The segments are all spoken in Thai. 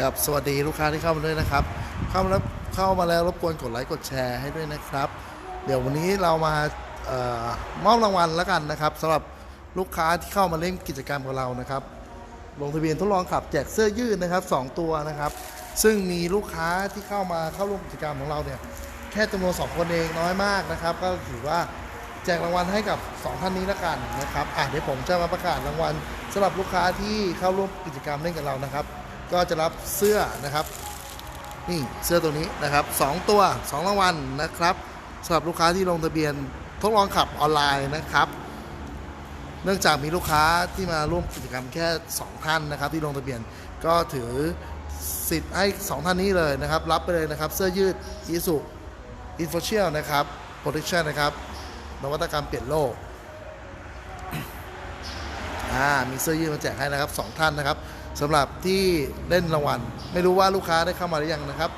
กับสวัสดีลูกค้าที่เข้ามาด้วยนะครับ เข้ามาแล้วเข้ามาแล้วรบกวนกดไลค์กดแชร์ให้ด้วยนะครับ เดี๋ยววันนี้เรามาออมอบรางวัลแล้วกันนะครับสำหรับลูกค้าที่เข้ามาเล่นกิจกรรมกับเรานะครับ ลงทะเบียนทดลองขับแจกเสื้อยืดนะครับสองตัวนะครับ ซึ่งมีลูกค้าที่เข้ามาเข้าร่วมกิจกรรมของเราเนี่ยแค่จำนวนสองคนเองน้อยมากนะครับ ก็ถือว่าแจกรางวัลให้กับสองท่านนี้แล้วกันนะครับ อะเดี๋ยวผมจะมาประกาศรางวัลสำหรับลูกค้าที่เข้าร่วมกิจกรรมเล่นกับเรานะครับ ก็จะรับเสื้อนะครับนี่เสื้อตัวนี้นะครับสองตัวสองรางวัลนะครับสำหรับลูกค้าที่ลงทะเบียนทดลองขับออนไลน์นะครับ เนื่องจากมีลูกค้าที่มาร่วมกิจกรรมแค่ 2 ท่านนะครับ ที่ลงทะเบียนก็ถือสิทธิ์ให้2ท่านนี้เลยนะครับ รับไปเลยนะครับ เสื้อยืดอีสุอินโฟเชียลนะครับโปรเทคชั่นนะครับ นวัตกรรมเปลี่ยนโลกอ่ามีเสื้อยืดมาแจกให้นะครับ 2 ท่านนะครับ สำหรับที่เล่นรางวัล ไม่รู้ว่าลูกค้าได้เข้ามาหรือยังนะครับ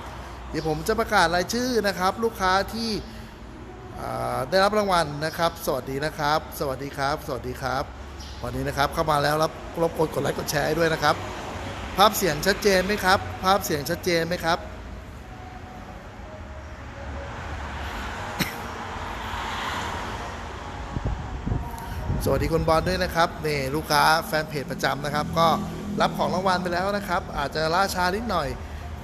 เดี๋ยวผมจะประกาศรายชื่อนะครับ ลูกค้าที่ได้รับรางวัลนะครับ สวัสดีนะครับ สวัสดีครับ สวัสดีครับ วันนี้นะครับเข้ามาแล้วรับรบกวนกดไลค์กดแชร์ด้วยนะครับ ภาพเสียงชัดเจนไหมครับ ภาพเสียงชัดเจนไหมครับสวัสดีคุณบอลด้วยนะครับนี่ลูกค้าแฟนเพจประจำนะครับ ก็ รับของรางวัลไปแล้วนะครับ อาจจะล่าช้านิดหน่อย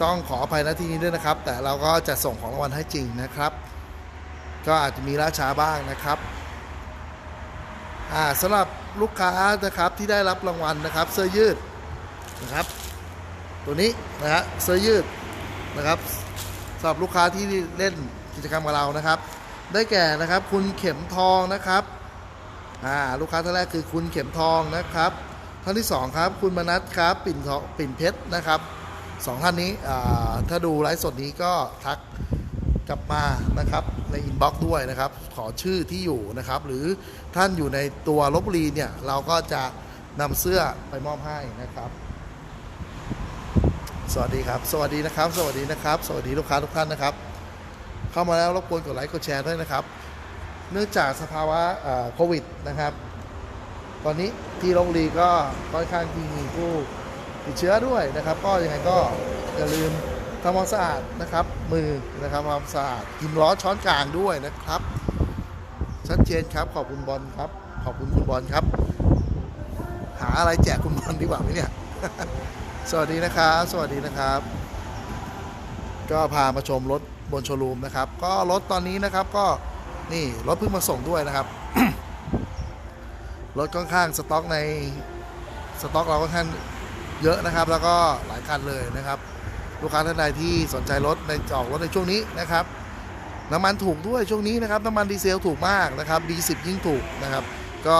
ต้องขออภัยณที่นี้ด้วยนะครับ แต่เราก็จะส่งของรางวัลให้จริงนะครับ ก็อาจจะมีล่าช้าบ้างนะครับสำหรับลูกค้านะครับที่ได้รับรางวัลนะครับ เสื้อยืดนะครับ ตัวนี้นะฮะเสื้อยืดนะครับสำหรับลูกค้าที่เล่นกิจกรรมกับเรานะครับ ได้แก่นะครับคุณเข็มทองนะครับลูกค้าท่านแรกคือคุณเข็มทองนะครับ ท่านที่สองครับคุณมนัทครับปิ่นทองปิ่นเพชรนะครับสองท่านนี้ถ้าดูไลฟ์สดนี้ก็ทักกลับมานะครับในอินบ็อกซ์ด้วยนะครับ ขอชื่อที่อยู่นะครับ หรือท่านอยู่ในตัวลบบุรีเนี่ย เราก็จะนำเสื้อไปมอบให้นะครับ สวัสดีครับ สวัสดีนะครับ สวัสดีนะครับ สวัสดีลูกค้าทุกท่านนะครับ เข้ามาแล้วรบกวนกดไลค์กดแชร์ด้วยนะครับ เนื่องจากสภาวะโควิดนะครับ ตอนนี้ที่ลบบุรีก็ค่อนข้างที่มีผู้ติดเชื้อด้วยนะครับ ก็ยังไงก็อย่าลืมทำความสะอาดนะครับ มือนะครับทำความสะอาดกินร้อนช้อนกลางด้วยนะครับ ชัดเจนครับขอบคุณบอลครับ ขอบคุณคุณบอลครับ หาอะไรแจกคุณบอลดีกว่าไหมเนี่ย สวัสดีนะครับ สวัสดีนะครับ ก็พามาชมรถบนโชว์รูมนะครับ ก็รถตอนนี้นะครับก็นี่รถเพิ่งมาส่งด้วยนะครับ รถค่อนข้างสต็อกในสต็อกเราค่อนข้างเยอะนะครับ แล้วก็หลายคันเลยนะครับ ลูกค้าท่านใดที่สนใจรถในจอกรถในช่วงนี้นะครับ น้ำมันถูกด้วยช่วงนี้นะครับ น้ำมันดีเซลถูกมากนะครับ B10 ยิ่งถูกนะครับ ก็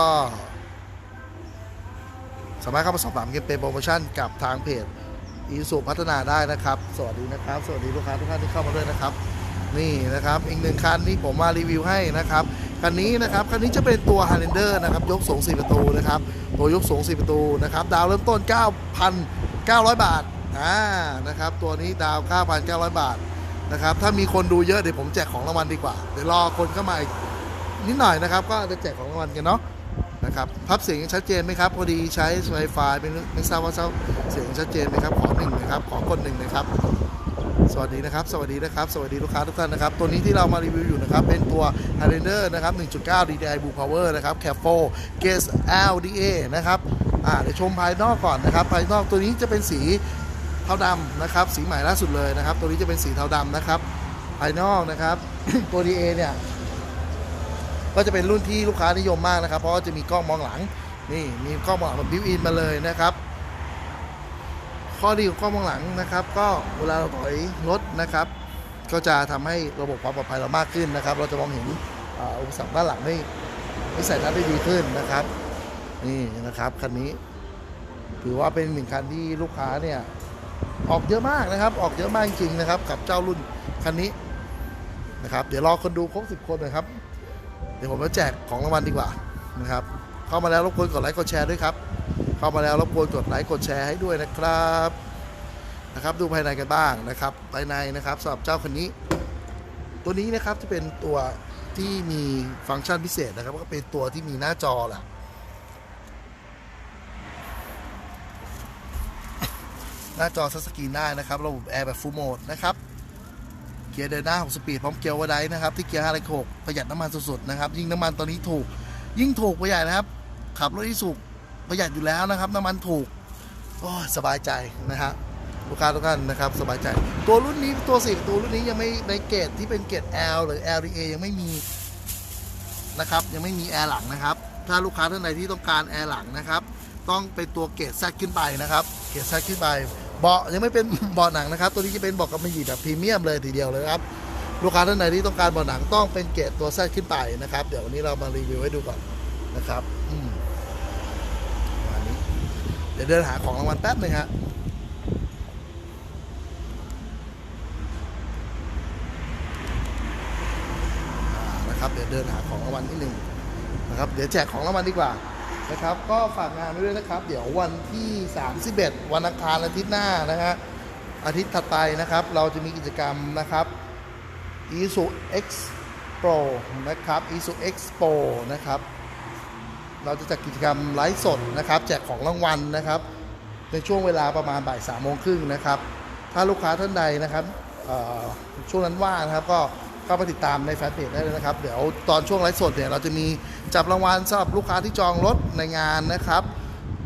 สามารถเข้ามาสอบถามเกมเป็นโปรโมชั่นกับทางเพจอีสุพัฒนาได้นะครับ สวัสดีนะครับ สวัสดีลูกค้าทุกท่านที่เข้ามาด้วยนะครับ นี่นะครับอีกหนึ่งคันที่ผมมารีวิวให้นะครับคันนี้นะครับคันนี้จะเป็นตัว Highlander นะครับยกสูง4ประตูนะครับตัวยกสูง4ประตูนะครับดาวเริ่มต้น 9,900 บาทอ่านะครับตัวนี้ดาว 9,900 บาทนะครับถ้ามีคนดูเยอะเดี๋ยวผมแจกของรางวัลดีกว่าเดี๋ยวรอคนเข้ามาอีกนิดหน่อยนะครับ ก็จะแจกของรางวัลกันเนาะนะครับพับเสียงชัดเจนไหมครับพอดีใช้ Wi-Fi ไม่รู้ไม่ทราบว่าเสียงชัดเจนไหมครับขอหนึ่งนะครับขอกดหนึ่งนะครับ สวัสดีนะครับ สวัสดีนะครับ สวัสดีลูกค้าทุกท่านนะครับ ตัวนี้ที่เรามารีวิวอยู่นะครับ เป็นตัว h i g h l a n d e r นะครับ 1.9 DDI Blue Power นะครับ c a f o Gas LDA นะครับ อ่า เดี๋ยวชมภายนอกก่อนนะครับ ภายนอกตัวนี้จะเป็นสีเทาดำนะครับ สีใหม่ล่าสุดเลยนะครับ ตัวนี้จะเป็นสีเทาดำนะครับ ภายนอกนะครับ ตัว DA เนี่ย ก็จะเป็นรุ่นที่ลูกค้านิยมมากนะครับ เพราะว่าจะมีกล้องมองหลัง นี่ มีกล้องมองหลังแบบบิวอินมาเลยนะครับ ข้อดีของกล้องมองหลังนะครับ ก็เวลาเราถอยรถนะครับ ก็จะทำให้ระบบความปลอดภัยเรามากขึ้นนะครับ เราจะมองเห็นอุปสรรคด้านหลังได้วิสัยทัศได้ดีขึ้นนะครับ นี่นะครับคันนี้ ถือว่าเป็นหนึ่งคันที่ลูกค้าเนี่ยออกเยอะมากนะครับ ออกเยอะมากจริงๆนะครับ กับเจ้ารุ่นคันนี้นะครับ เดี๋ยวรอคนดูครบสิบคนนะครับ เดี๋ยวผมจะแจกของรางวัลดีกว่านะครับ เข้ามาแล้วรบกวนกดไลค์กดแชร์ด้วยครับ เข้ามาแล้วรบกวนกดไลค์กดแชร์ให้ด้วยนะครับนะครับ ดูภายในกันบ้างนะครับ ภายในนะครับสำหรับเจ้าคันนี้ ตัวนี้นะครับจะเป็นตัวที่มีฟังก์ชันพิเศษนะครับ ก็เป็นตัวที่มีหน้าจอแหละหน้าจอซัสกรีนได้นะครับ ระบบแอร์แบบฟูลโหมดนะครับเกียร์เดินหน้า 6 สปีดพร้อมเกียร์วอร์ไดนะครับ ที่เกียร์5 6ประหยัดน้ำมันสุดๆนะครับ ยิ่งน้ำมันตอนนี้ถูก ยิ่งถูกประหยัดนะครับ ขับรถที่สุก ประหยัดอยู่แล้วนะครับ น้ำมันถูกโอ้สบายใจนะฮะลูกค้าทุกท่านนะครับสบายใจ ตัวรุ่นนี้ตัวสี่ตัวรุ่นนี้ยังไม่ในเกรดที่เป็นเกรด L หรือ LDA ยังไม่มีนะครับ ยังไม่มีแอร์หลังนะครับ ถ้าลูกค้าท่านใดที่ต้องการแอร์หลังนะครับ ต้องเป็นตัวเกรดแซขึ้นไปนะครับ เกรดแซขึ้นไปเบาะยังไม่เป็นเบาะหนังนะครับ ตัวนี้จะเป็นเบาะกำมะหยี่แบบพรีเมียมเลยทีเดียวเลยครับลูกค้าท่านใดที่ต้องการเบาะหนังต้องเป็นเกรดตัวแซขึ้นไปนะครับ เดี๋ยววันนี้เรามารีวิวให้ดูก่อนนะครับ อืม เดี๋ยวเดินหาของรางวัลแป๊บหนึงฮะนะครับเดี๋ยวเดินหาของรางวัลนิดนึงนะครับเดี๋ยวแจกของรางวัลดีกว่านะครับ ก็ฝากงานไว้ด้วยนะครับ เดี๋ยววันที่ 31 วันอังคารอาทิตย์หน้านะฮะอาทิตย์ถัดไปนะครับ เราจะมีกิจกรรมนะครับ i s u X Pro นะครับ i s u X Pro นะครับ เราจะจัดกิจกรรมไลฟ์สดนะครับ แจกของรางวัลนะครับ ในช่วงเวลาประมาณบ่ายสามโมงครึ่งนะครับ ถ้าลูกค้าท่านใดนะครับช่วงนั้นว่างนะครับก็เข้าไปติดตามในแฟนเพจได้เลยนะครับ เดี๋ยวตอนช่วงไลฟ์สดเนี่ยเราจะมีจับรางวัลสำหรับลูกค้าที่จองรถในงานนะครับ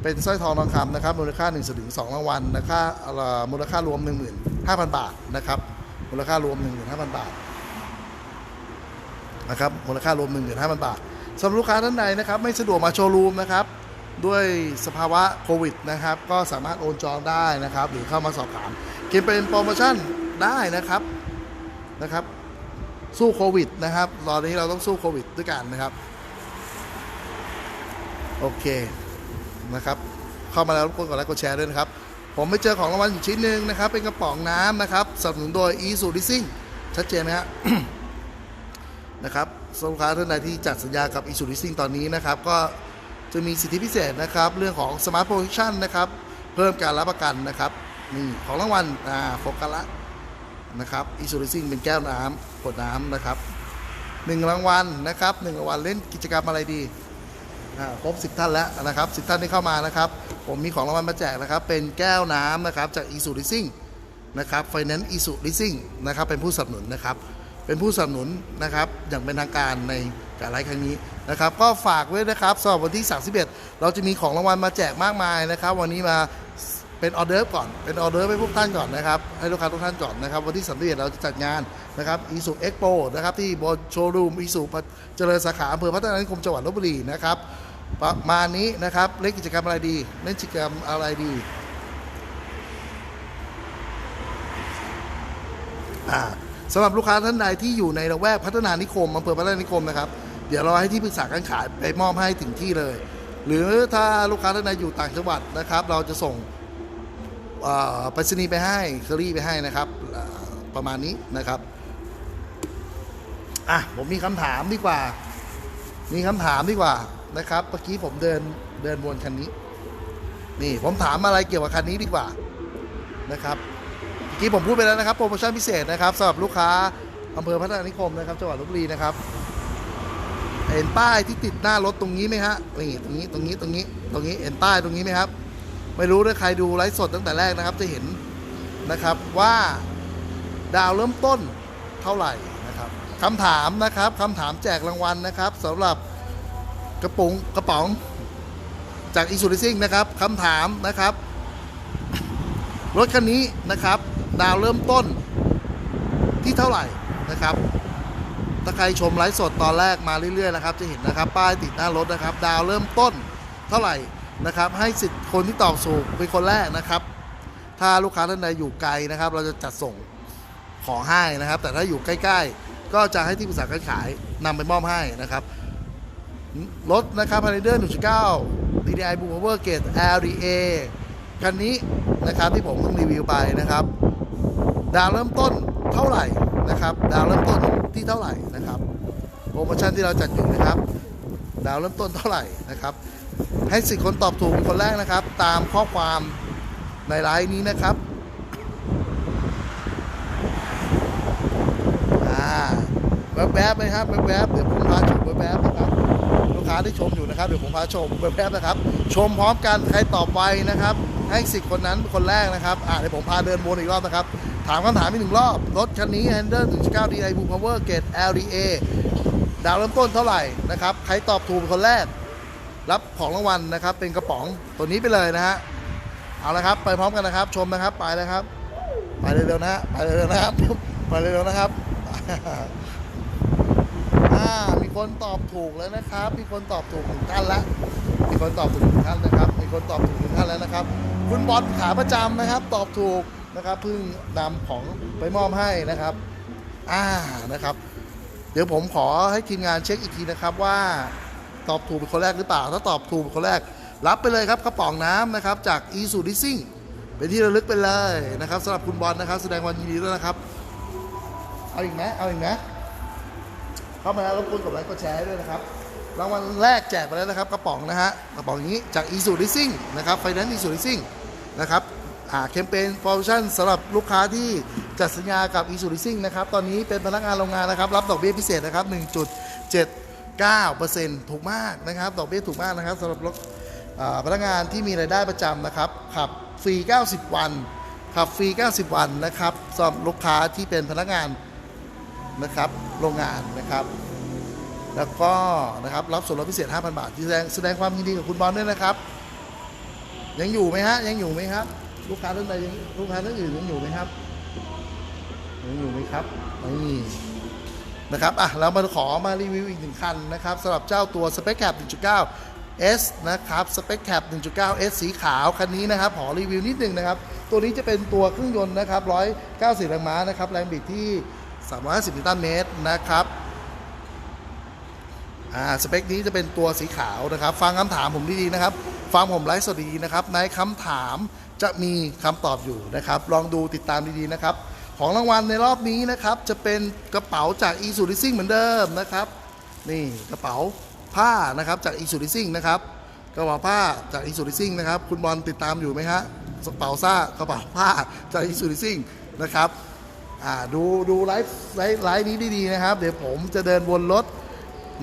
เป็นสร้อยทองทองคำนะครับมูลค่า1นึ่งถึงสองรางวัลนะครับเอ่อมูลค่ารวม 15,000 บาทนะครับมูลค่ารวม 15,000 บาทนะครับมูลค่ารวม 15,000 บาท สำหรับลูกค้าท่านใดนะครับ ไม่สะดวกมาโชว์รูมนะครับ ด้วยสภาวะโควิดนะครับ ก็สามารถโอนจองได้นะครับ หรือเข้ามาสอบถามเก็บเป็นโปรโมชั่นได้นะครับนะครับ สู้โควิดนะครับตอนนี้เราต้องสู้โควิดด้วยกันนะครับ โอเคนะครับ เข้ามาแล้วรบกวนกดไลค์กดแชร์ด้วยนะครับ ผมไปเจอของรางวัลอยู่ชิ้นหนึ่งนะครับ เป็นกระป๋องน้ำนะครับสนับสนุนโดย e s u r e a c i n g ชัดเจนไหมฮะนะครับ ลูกค้าท่านใดที่จัดสัญญากับ i s u r e a c i n g ตอนนี้นะครับ ก็จะมีสิทธิพิเศษนะครับ เรื่องของ Smart Protection นะครับ เพิ่มการรับประกันนะครับนี่ของรางวัลอ่าโฟกัสละนะครับ i s u r e a c i n g เป็นแก้วน้ำขวดน้ำนะครับหนึ่งรางวัลนะครับหนึ่งรางวัลเล่นกิจกรรมอะไรดีอ่าครบ10 ท่านแล้วนะครับ10 ท่านที่เข้ามานะครับ ผมมีของรางวัลมาแจกนะครับ เป็นแก้วน้ำนะครับจาก e s u Leasing นะครับ Finance e s u Leasing นะครับ เป็นผู้สนับสนุนนะครับ เป็นผู้สนับสนุนนะครับ อย่างเป็นทางการในการไลฟ์ครั้งนี้นะครับ ก็ฝากไว้นะครับสำหรับวันที่ 31 เราจะมีของรางวัลมาแจกมากมายนะครับ วันนี้มาเป็นออเดอร์ก่อน เป็นออเดอร์ให้พวกท่านก่อนนะครับ ให้ลูกค้าทุกท่านก่อนนะครับ วันที่31เราจะจัดงานนะครับ e s u Expo นะครับ ที่บนโชว์รูม e s u เจริญสาขาอำเภอพัฒนานิคมจังหวัดลบบุรีนะครับ ประมาณนี้นะครับ เล่นกิจกรรมอะไรดี เล่นกิจกรรมอะไรดีอ่า สำหรับลูกค้าท่านใดที่อยู่ในละแวกพัฒนานิคมอำเภอพัฒนานิคมนะครับ เดี๋ยวเราให้ที่ปรึกษาการขายไปมอบให้ถึงที่เลย หรือถ้าลูกค้าท่านใดอยู่ต่างจังหวัดนะครับ เราจะส่งไปรษณีย์ไปให้เคอรี่ไปให้นะครับ ประมาณนี้นะครับอะผมมีคำถามดีกว่า มีคำถามดีกว่านะครับเมื่อกี้ผมเดินเดินวนคันนี้ นี่ผมถามอะไรเกี่ยวกับคันนี้ดีกว่านะครับ กี้ผมพูดไปแล้วนะครับโปรโมชั่นพิเศษนะครับสำหรับลูกค้าอำเภอพัฒนานิคมนะครับจังหวัดลบบุรีนะครับ เห็นป้ายที่ติดหน้ารถตรงนี้ไหมฮะนี่ตรงนี้ตรงนี้ตรงนี้ตรงนี้เห็นป้ายตรงนี้ไหมครับ ไม่รู้ถ้าใครดูไลฟ์สดตั้งแต่แรกนะครับ จะเห็นนะครับว่าดาวเริ่มต้นเท่าไหร่นะครับคำถามนะครับคำถามแจกรางวัลนะครับสำหรับกระปุงกระป๋องจากอีซูริซิ่งนะครับคำถามนะครับ รถคันนี้นะครับ ดาวเริ่มต้นที่เท่าไหร่นะครับ ถ้าใครชมไลฟ์สดตอนแรกมาเรื่อยๆนะครับ จะเห็นนะครับป้ายติดหน้ารถนะครับ ดาวเริ่มต้นเท่าไหร่นะครับ ให้สิทธิ์คนที่ตอบถูกเป็นคนแรกนะครับ ถ้าลูกค้าท่านใดอยู่ไกลนะครับ เราจะจัดส่งของให้นะครับ แต่ถ้าอยู่ใกล้ ๆ ก็จะให้ที่ปรึกษาการขายนำไปมอบให้นะครับรถนะครับพาริเดอร์1.9 DDI Blue Power Gate LDA คันนี้นะครับที่ผมเพิ่งรีวิวไปนะครับ ดาวเริ่มต้นเท่าไหร่นะครับ ดาวเริ่มต้นที่เท่าไหร่นะครับโปรโมชั่นที่เราจัดอยู่นะครับ ดาวเริ่มต้นเท่าไหร่นะครับ ให้สิทธิ์คนตอบถูกคนแรกนะครับ ตามข้อความในไลน์นี้นะครับอ่าแวบๆไหมครับแวบๆเดี๋ยวผมพาชมแวบๆนะครับลูกค้าที่ชมอยู่นะครับเดี๋ยวผมพาชมแวบๆนะครับ ชมพร้อมกันใครตอบไวนะครับ ให้สิทธิ์คนนั้นเป็นคนแรกนะครับอ่าเดี๋ยวผมพาเดินวนอีกรอบนะครับ ถามคำถามอีกหนึ่งรอบ รถคันนี้ h a n d l e 1.9 DI Blue Power Gate LDA ดาวเริ่มต้นเท่าไหร่นะครับ ใครตอบถูกเป็นคนแรก รับของรางวัลนะครับ เป็นกระป๋องตัวนี้ไปเลยนะฮะ เอาละครับ ไปพร้อมกันนะครับ ชมนะครับ ไปเลยครับ ไปเร็วๆนะฮะ ไปเร็วๆนะครับ ไปเร็วๆนะครับมีคนตอบถูกแล้วนะครับ มีคนตอบถูกหนึ่งท่านละ มีคนตอบถูกหนึ่งท่านนะครับ มีคนตอบถูกหนึ่งท่านแล้วนะครับ คุณบอลขาประจำนะครับ ตอบถูก นะครับเพิ่งนำของไปมอบให้นะครับ อ่านะครับ เดี๋ยวผมขอให้ทีมงานเช็คอีกทีนะครับว่าตอบถูกเป็นคนแรกหรือเปล่า ถ้าตอบถูกเป็นคนแรก รับไปเลยครับกระป๋องน้ำนะครับ จากอีซูดิซิ่งเป็นที่ระลึกไปเลยนะครับสำหรับคุณบอลนะครับ แสดงความยินดีด้วยนะครับ เอาอีกไหมเอาอีกไหมเข้ามาแล้วรบกวนกดไลค์กดแชร์ให้ด้วยนะครับรางวัลแรกแจกไปแล้วนะครับกระป๋องนะฮะกระป๋องนี้จากอีซูดิซิ่งนะครับไฟแนนซ์อีซูดิซิ่งนะครับ แคมเปญโปรโมชั่นสำหรับลูกค้าที่จัดสัญญากับอีซูดิซิ่งนะครับ ตอนนี้เป็นพนักงานโรงงานนะครับ รับดอกเบี้ยพิเศษนะครับ 1.79%ถูกมากนะครับ ดอกเบี้ยถูกมากนะครับสำหรับอ่าพนักงานที่มีรายได้ประจำนะครับขับฟรี 90 วันขับฟรี 90 วันนะครับสำหรับลูกค้าที่เป็นพนักงานนะครับโรงงานนะครับ แล้วก็นะครับรับส่วนลดพิเศษ 5,000 บาทแสดงแสดงความยินดีกับคุณบอลด้วยนะครับ ยังอยู่ไหมฮะยังอยู่ไหมครับ ลูกค้าท่านใดยังลูกค้าท่านอื่นยังอยู่ไหมครับยังอยู่ไหมครับนี่นะครับอะเรามาขอมารีวิวอีกหนึ่งคันนะครับสำหรับเจ้าตัว Spec Cap 1.9 S นะครับ Spec Cap 1.9 S สีขาวคันนี้นะครับขอรีวิวนิดหนึ่งนะครับ ตัวนี้จะเป็นตัวเครื่องยนต์นะครับ190แรงม้านะครับแรงบิดที่ 350นิวตันเมตรนะครับอ่าสเปคนี้จะเป็นตัวสีขาวนะครับ ฟังคำถามผมดีๆนะครับ ฟังผมไลฟ์สดดีนะครับ ในคำถามจะมีคำตอบอยู่นะครับ ลองดูติดตามดีๆนะครับ ของรางวัลในรอบนี้นะครับ จะเป็นกระเป๋าจาก e s u r i c i n g เหมือนเดิมนะครับ นี่กระเป๋าผ้านะครับจาก e s u r i c i n g นะครับกระเป๋าผ้าจาก e s u r i c i n g นะครับ คุณบอลติดตามอยู่ไหมฮะกระเป๋าซ่ากระเป๋าผ้าจาก e s u r i c i n g นะครับดูดูไลฟ์ไลฟ์นี้ดีๆนะครับ เดี๋ยวผมจะเดินวนรถ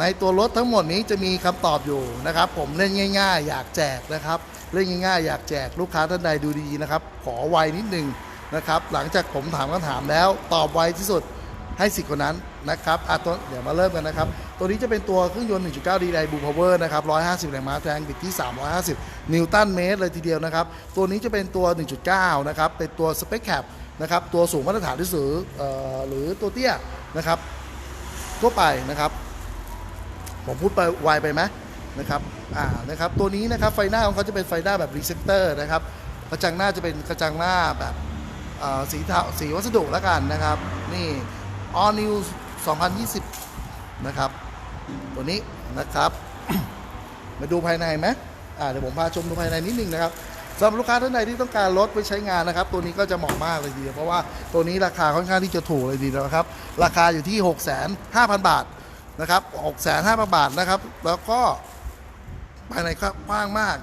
ในตัวรถทั้งหมดนี้จะมีคำตอบอยู่นะครับ ผมเล่นง่าย ๆ อยากแจกนะครับเล่นง่ายๆอยากแจกลูกค้าท่านใดดูดีนะครับ ขอไวนิดนึงนะครับ หลังจากผมถามคำถามแล้ว ตอบไวที่สุดให้สิทธิ์คนนั้นนะครับอะตัวเดี๋ยวมาเริ่มกันนะครับ ตัวนี้จะเป็นตัวเครื่องยนต์ 1.9 ดีไดบูพาวเวอร์นะครับ 150 แรงม้าแรงบิดที่ 350 นิวตันเมตรเลยทีเดียวนะครับ ตัวนี้จะเป็นตัว 1.9 นะครับ เป็นตัวสเปคแคปนะครับ ตัวสูงมาตรฐานที่สุดเอ่อหรือตัวเตี้ยนะครับทั่วไปนะครับ ผมพูดไปไวไปไหมนะครับอ่านะครับตัวนี้นะครับไฟหน้าของเขาจะเป็นไฟหน้าแบบรีเซพเตอร์นะครับกระจังหน้าจะเป็นกระจังหน้าแบบสีเทาสีวัสดุแล้วกันนะครับนี่ All New 2020 นะครับ ตัวนี้นะครับ มาดูภายในไหมอ่าเดี๋ยวผมพาชมดูภายในนิดนึงนะครับสำหรับลูกค้าท่านใดที่ต้องการรถไปใช้งานนะครับ ตัวนี้ก็จะเหมาะมากเลยทีเดียวเพราะว่าตัวนี้ราคาค่อนข้างที่จะถูกเลยทีเดียวนะครับ ราคาอยู่ที่ 6 5 0 0 0 บาท นะครับ6แสนห้าพันบาทนะครับ แล้วก็ภายในกว้างมาก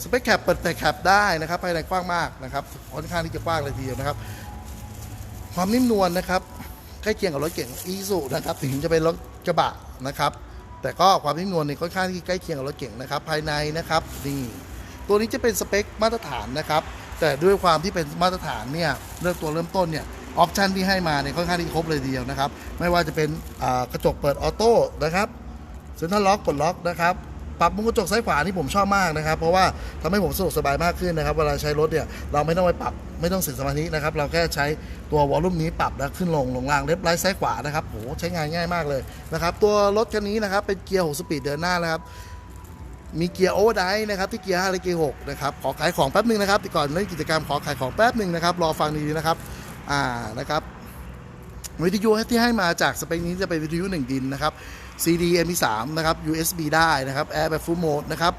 สเปคแคปเปิดแต่แคปได้นะครับภายในกว้างมากนะครับค่อนข้างที่จะกว้างเลยทีเดียวนะครับ ความนิ่มนวลนะครับใกล้เคียงกับรถเก๋งอีซูนะครับถึงจะเป็นรถกระบะนะครับ แต่ก็ความนิ่มนวลเนี่ยค่อนข้างที่ใกล้เคียงกับรถเก๋งนะครับ ภายในนะครับนี่ตัวนี้จะเป็นสเปคมาตรฐานนะครับ แต่ด้วยความที่เป็นมาตรฐานเนี่ยเรื่องตัวเริ่มต้นเนี่ย ออปชันที่ให้มาเนี่ยค่อนข้างที่ครบเลยทีเดียวนะครับ ไม่ว่าจะเป็นกระจกเปิดออโต้นะครับเซ็นทรัลล็อกกดล็อกนะครับปรับมุมกระจกซ้ายขวาที่ผมชอบมากนะครับ เพราะว่าทำให้ผมสะดวกสบายมากขึ้นนะครับ เวลาใช้รถเนี่ยเราไม่ต้องไปปรับไม่ต้องเสียสมาธินะครับ เราแค่ใช้ตัววอลลุ่มนี้ปรับแล้วขึ้นลงลงล่างเล็บไลท์ซ้ายขวานะครับโหใช้งานง่ายมากเลยนะครับ ตัวรถคันนี้นะครับเป็นเกียร์6สปีดเดินหน้านะครับมีเกียร์โอเวอร์ไดร์นะครับที่เกียร์5และเกียร์6นะครับขอขายของแป๊บหนึ่งนะครับก่อนเล่นกิจกรรมขอขายของแป๊บหนึ่งนะครับรอฟังดีๆนะครับ อ่านะครับวิทยุที่ให้มาจากสเปคนี้จะเป็นวิทยุ1ดินนะครับ CD MP3 นะครับ USB ได้นะครับแอร์แบบ full mode นะครับ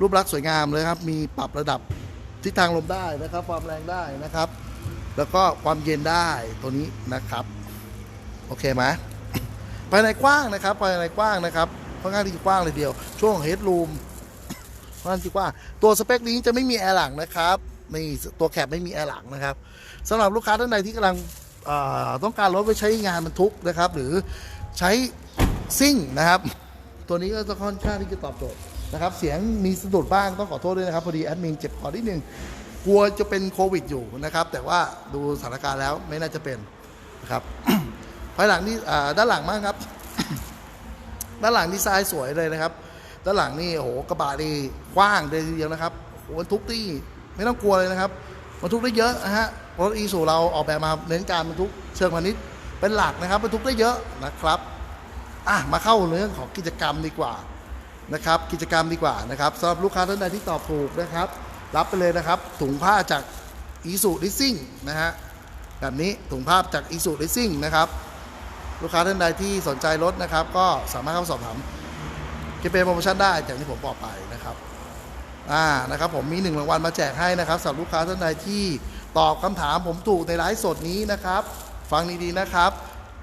รูปลักษณ์สวยงามเลยครับ มีปรับระดับทิศทางลมได้นะครับ ความแรงได้นะครับ แล้วก็ความเย็นได้ตัวนี้นะครับ โอเคไหมภายในกว้างนะครับภายในกว้างนะครับค่อนข้างที่จะกว้างเลยเดียว ช่วงเฮดรูมค่อนข้างที่กว้างตัวสเปคนี้จะไม่มีแอร์หลังนะครับ นี่ตัวแคปไม่มีแอร์หลังนะครับสำหรับลูกค้าท่านใดที่กำลังต้องการรถไปใช้งานบรรทุกนะครับ หรือใช้ซิ่งนะครับ ตัวนี้ก็จะค่อนข้างที่จะตอบโจทย์นะครับ เสียงมีสะดุดบ้างต้องขอโทษด้วยนะครับ พอดีแอดมินเจ็บคอนิดนึงกลัวจะเป็นโควิดอยู่นะครับ แต่ว่าดูสถานการณ์แล้วไม่น่าจะเป็นนะครับภายหลังนี่ด้านหลังมากครับ ด้านหลังดีไซน์สวยเลยนะครับ ด้านหลังนี่โอ้โหกระบะนี่กว้างเลยทีเดียวนะครับโอ้โหบรรทุกที่ ไม่ต้องกลัวเลยนะครับบรรทุกได้เยอะนะฮะรถอีสูเราออกแบบมาเน้นการบรรทุกเชิงพาณิชย์เป็นหลักนะครับบรรทุกได้เยอะนะครับอะมาเข้าเรื่องของกิจกรรมดีกว่านะครับ กิจกรรมดีกว่านะครับสำหรับลูกค้าท่านใดที่ตอบถูกนะครับ รับไปเลยนะครับ ถุงผ้าจากอีสูดิซิ่งนะฮะแบบนี้ถุงผ้าจากอีสูดิซิ่งนะครับลูกค้าท่านใดที่สนใจรถนะครับ ก็สามารถเข้าสอบถามเกเปโปรโมชั่นได้อย่างที่ผมบอกไปนะ อ่านะครับผมมีหนึ่งรางวัลมาแจกให้นะครับสำหรับลูกค้าท่านใดที่ตอบคำถามผมถูกในไลฟ์สดนี้นะครับ ฟังดีๆนะครับ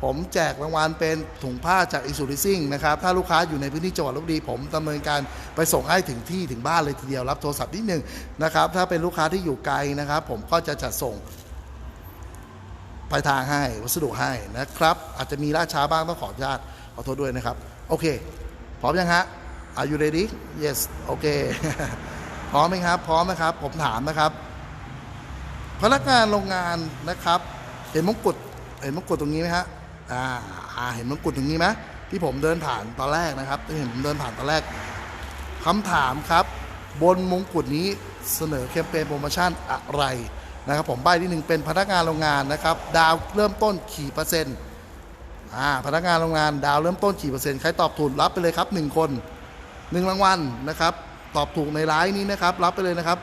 ผมแจกรางวัลเป็นถุงผ้าจากอิสุริซิ่งนะครับ ถ้าลูกค้าอยู่ในพื้นที่จังหวัดลบบุรีผมดำเนินการไปส่งให้ถึงที่ถึงบ้านเลยทีเดียวรับโทรศัพท์นิดหนึ่งนะครับ ถ้าเป็นลูกค้าที่อยู่ไกลนะครับ ผมก็จะจัดส่งปลายทางให้วัสดุให้นะครับ อาจจะมีล่าช้าบ้างต้องขออนุญาตขอโทษด้วยนะครับ โอเค พร้อมยังฮะ Are you ready Yes โอเค พร้อมไหมครับ พร้อมนะครับ ผมถามนะครับ พนักงานโรงงานนะครับ เห็นมงกุฎเห็นมงกุฎตรงนี้ไหมฮะอ่าอ่าเห็นมงกุฎตรงนี้ไหมที่ผมเดินผ่านตอนแรกนะครับที่เห็นผมเดินผ่านตอนแรกคำถามครับ บนมงกุฎนี้เสนอแคมเปญโปรโมชั่นอะไรนะครับ ผมใบที่หนึ่งเป็นพนักงานโรงงานนะครับ ดาวเริ่มต้นขี่เปอร์เซ็นต์อ่าพนักงานโรงงานดาวเริ่มต้นขี่เปอร์เซ็นต์ใครตอบถูกรับไปเลยครับหนึ่งคนหนึ่งรางวัลนะครับ ตอบถูกในไลน์นี้นะครับ รับไปเลยนะครับ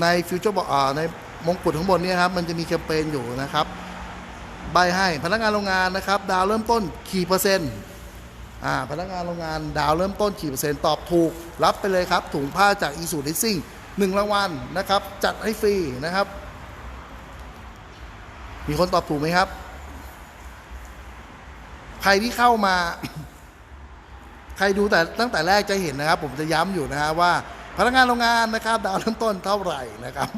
ในฟิวเจอร์บอกในมงกุฎข้างบนนี้ครับ มันจะมีแคมเปญอยู่นะครับ ใบให้พนักงานโรงงานนะครับ ดาวเริ่มต้นขี่เปอร์เซ็นต์อ่าพนักงานโรงงานดาวเริ่มต้นขี่เปอร์เซ็นต์ตอบถูก รับไปเลยครับ ถุงผ้าจากอีสูดิซิ่งหนึ่งรางวัลนะครับ จัดให้ฟรีนะครับ มีคนตอบถูกไหมครับ ใครที่เข้ามา ใครดูแต่ตั้งแต่แรกจะเห็นนะครับ ผมจะย้ำอยู่นะฮะว่า พนักงานโรงงานนะครับดาวเริ่มต้นเท่าไหร่นะครับ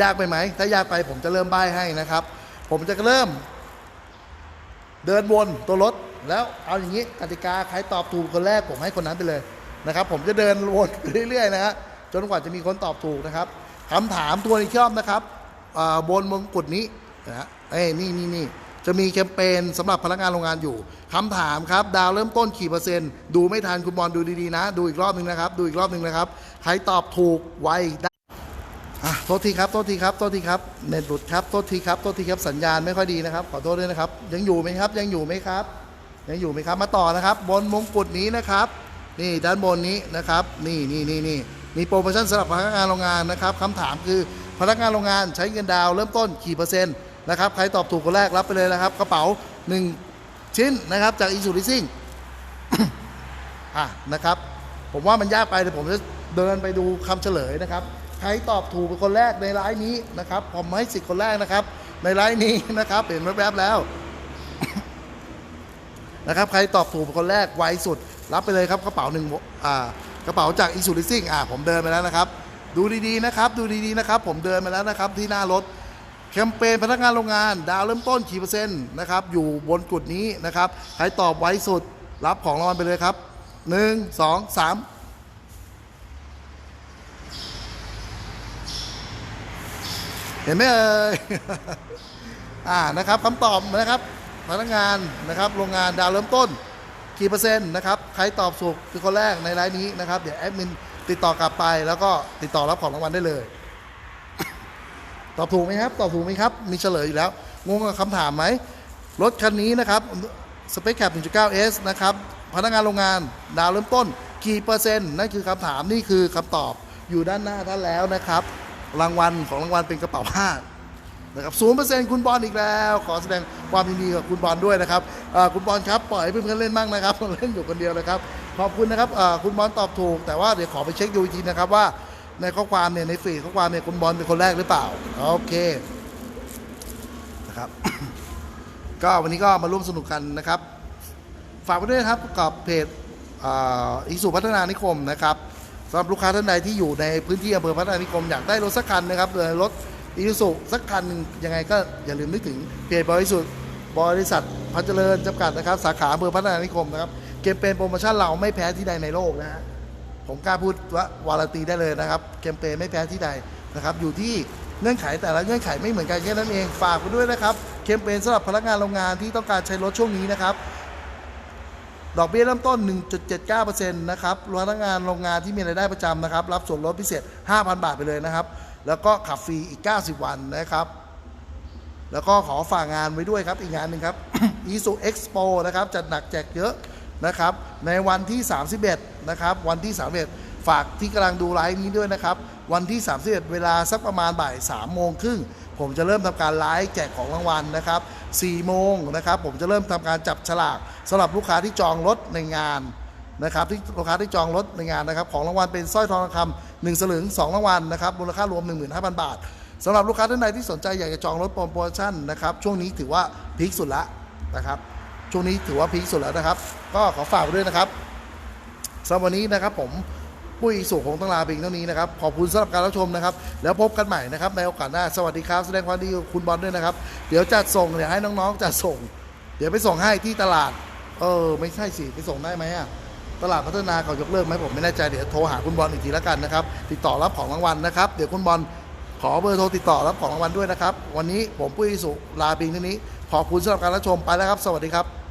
ยากไปไหม ถ้ายากไปผมจะเริ่มใบให้นะครับ ผมจะเริ่ม เดินวนตัวรถแล้วเอาอย่างนี้กติกาใครตอบถูกคนแรกผมให้คนนั้นไปเลยนะครับ ผมจะเดินวนเรื่อยๆนะฮะจนกว่าจะมีคนตอบถูกนะครับคำถามตัวอีกรอบนะครับอ่าบนมงกุฎนี้นะฮะเอ้นี่นี่นี่ จะมีแคมเปญสำหรับพนักงานโรงงานอยู่คำถามครับ ดาวเริ่มต้นกี่เปอร์เซ็นต์ ดูไม่ทันคุณบอลดูดีๆนะ ดูอีกรอบหนึ่งนะครับ ดูอีกรอบหนึ่งนะครับ ใครตอบถูกไวได้อะโทษทีครับโทษทีครับโทษทีครับเน็ตหลุดครับโทษทีครับโทษทีครับสัญญาณไม่ค่อยดีนะครับ ขอโทษด้วยนะครับ ยังอยู่ไหมครับ ยังอยู่ไหมครับ ยังอยู่ไหมครับ มาต่อนะครับ บนมงกุฎนี้นะครับ นี่ด้านบนนี้นะครับ นี่นี่นี่นี่มีโปรโมชั่นสำหรับพนักงานโรงงานนะครับคำถามคือพนักงานโรงงานใช้เงินดาวเริ่มต้นกี่เปอร์เซ็นต์ นะครับ ใครตอบถูกคนแรกรับไปเลยนะครับ กระเป๋า 1 ชิ้นนะครับจากอีซูริซิ่งอะนะครับ ผมว่ามันยากไปเดี๋ยวผมจะเดินไปดูคำเฉลยนะครับ ใครตอบถูกเป็นคนแรกในไลน์นี้นะครับผมให้สิทธิ์คนแรกนะครับ ในไลน์นี้นะครับเห็นแวบๆแล้วนะครับใครตอบถูกเป็นคนแรกไวสุด รับไปเลยครับกระเป๋าหนึ่งอ่ากระเป๋าจากอิสุริซิ่งอ่าผมเดินไปแล้วนะครับ ดูดีๆนะครับ ดูดีๆนะครับ ผมเดินมาแล้วนะครับที่หน้ารถ แคมเปญพนักงานโรงงาน ดาวเริ่มต้นกี่เปอร์เซ็นต์นะครับอยู่บนกุดนี้นะครับใครตอบไวสุดรับของรางวัลไปเลยครับหนึ่งสองสามเห็นไหมเอ่ย อ่า นะครับคำตอบนะครับ พนักงานนะครับ โรงงานดาวเริ่มต้น กี่เปอร์เซ็นต์นะครับ ใครตอบถูกคือคนแรกในไลน์นี้นะครับ เดี๋ยวแอดมินติดต่อกลับไปแล้วก็ติดต่อรับของรางวัลได้เลย ตอบถูกไหมครับ ตอบถูกไหมครับ มีเฉลยอยู่แล้ว งงกับคำถามไหม รถคันนี้นะครับสเปคแคป 1.9S นะครับ พนักงานโรงงาน ดาวเริ่มต้น กี่เปอร์เซ็นต์ นั่นคือคำถาม นี่คือคำตอบ อยู่ด้านหน้าท่านแล้วนะครับ รางวัลของรางวัลเป็นกระเป๋าผ้านะครับศูนย์เปอร์เซ็นต์คุณบอลอีกแล้ว ขอแสดงความยินดีกับคุณบอลด้วยนะครับคุณบอลครับ ปล่อยเพื่อนๆเล่นบ้างนะครับ เล่นอยู่คนเดียวเลยครับ ขอบคุณนะครับคุณบอลตอบถูก แต่ว่าเดี๋ยวขอไปเช็คดูอีกทีนะครับว่า ในข้อความเนี่ยในฟีดข้อความเนี่ยคุณบอลเป็นคนแรกหรือเปล่า โอเคนะครับ ก็วันนี้ก็มาร่วมสนุกกันนะครับ ฝากไว้ด้วยนะครับกับเพจอิสุพัฒนานิคมนะครับสำหรับลูกค้าท่านใดที่อยู่ในพื้นที่อำเภอพัฒนานิคมอยากได้รถสักคันนะครับหรือรถอิสุสักคันยังไงก็อย่าลืมนึกถึงเพจบริสุทธิ์บริษัทพัฒเจริญจำกัดนะครับ สาขาอำเภอพัฒนานิคมนะครับเกมเป็นโปรโมชั่นเราไม่แพ้ที่ใดในโลกนะฮะ ผมกล้าพูดว่าวารันตีได้เลยนะครับเกมเปย์ไม่แพ้ที่ใดนะครับ อยู่ที่เงื่อนไขแต่ละเงื่อนไขไม่เหมือนกันแค่นั้นเองฝากไปด้วยนะครับเกมเปย์สำหรับพนักงานโรงงานที่ต้องการใช้รถช่วงนี้นะครับดอกเบี้ยเริ่มต้น 1.79%นะครับพนักงานโรงงานที่มีรายได้ประจำนะครับ รับส่วนลดพิเศษ 5,000 บาทไปเลยนะครับ แล้วก็ขับฟรีอีก 90 วันนะครับ แล้วก็ขอฝากงานไว้ด้วยครับ อีกงานหนึ่งครับ Isu Expo นะครับ จัดหนักแจกเยอะ นะครับ ในวันที่ 31 นะครับ วันที่ 31 ฝากที่กำลังดูไลฟ์นี้ด้วยนะครับ วันที่ 31 เวลาสักประมาณบ่าย3โมงครึ่งผมจะเริ่มทำการไลฟ์แจกของรางวัลนะครับ4โมงนะครับ ผมจะเริ่มทำการจับฉลากสำหรับลูกค้าที่จองรถในงานนะครับ ที่ลูกค้าที่จองรถในงานนะครับ ของรางวัลเป็นสร้อยทองคำหนึ่งสลึงสองรางวัลนะครับมูลค่ารวม 15,000 บาทสำหรับลูกค้าท่านใดที่สนใจอยากจะจองรถโปรโมชั่นนะครับ ช่วงนี้ถือว่าพีคสุดละนะครับ ช่วงนี้ถือว่าพีคสุดแล้วนะครับ ก็ขอฝากด้วยนะครับสำหรับวันนี้นะครับผมปุ้ยสุขของต้องลาเพียงเท่านี้นะครับ ขอบคุณสำหรับการรับชมนะครับ แล้วพบกันใหม่นะครับ ในโอกาสหน้า สวัสดีครับ แสดงความดีคุณบอลด้วยนะครับ เดี๋ยวจัดส่งเดี๋ยวให้น้องๆจัดส่ง เดี๋ยวไปส่งให้ที่ตลาด เออ ไม่ใช่สิ ไปส่งได้ไหมอะตลาดพัฒนาเขายกเลิกไหมผมไม่แน่ใจ เดี๋ยวโทรหาคุณบอลอีกทีล้วกันนะครับ ติดต่อรับของรางวัลนะครับ เดี๋ยวคุณบอลขอเบอร์โทรติดต่อรับของรางวัลด้วยนะครับ วันนี้ผมปุ้ยสุลาปิงเท่านี้ ขอบคุณสำหรับการรับชมไปแล้วครับ สวัสดีครับ